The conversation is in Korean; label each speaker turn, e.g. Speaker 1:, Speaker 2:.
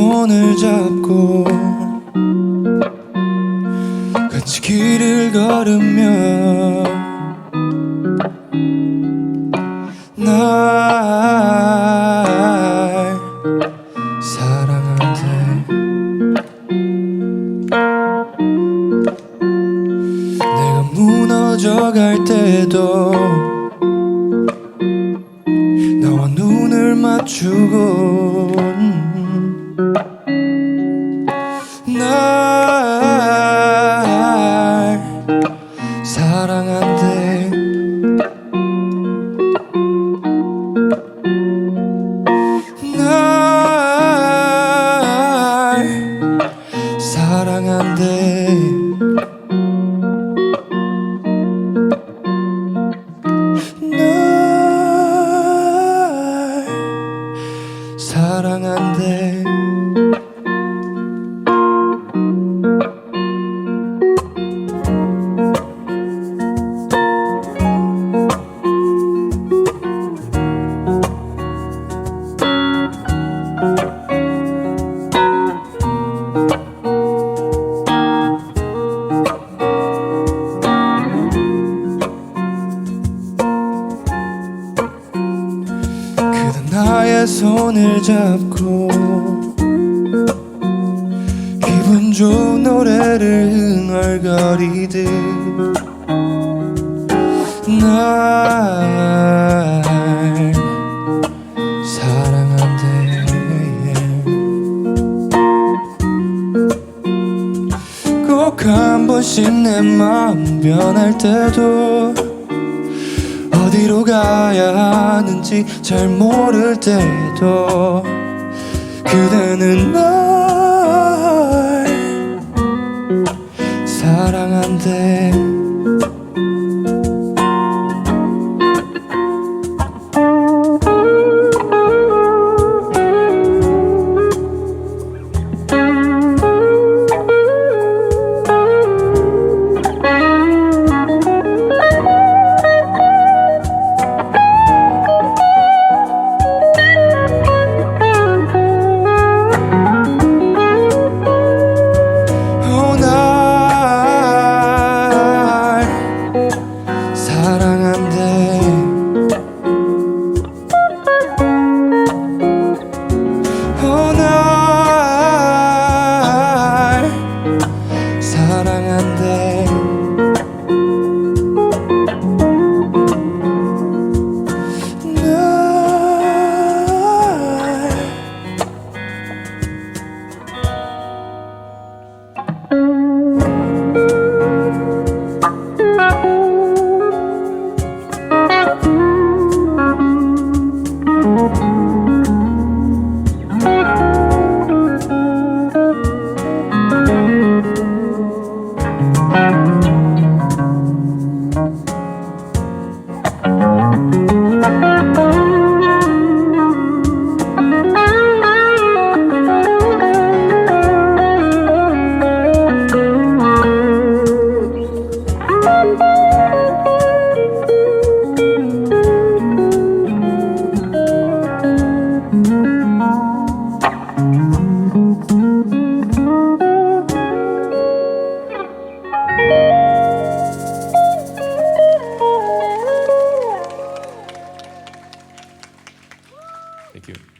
Speaker 1: 손을 잡고 같이 길을 걸으며 날 사랑한대 내가 무너져 갈 때도 나와 눈을 맞추고 사랑한대 그대 나의 손을 잡고 기분 좋은 노래를 흥얼거리듯 날 사랑한대. 꼭 한 번씩 내 마음 변할 때도 어디로 가야 하는지 잘 모를 때도 그대는 날 사랑한대 Thank you.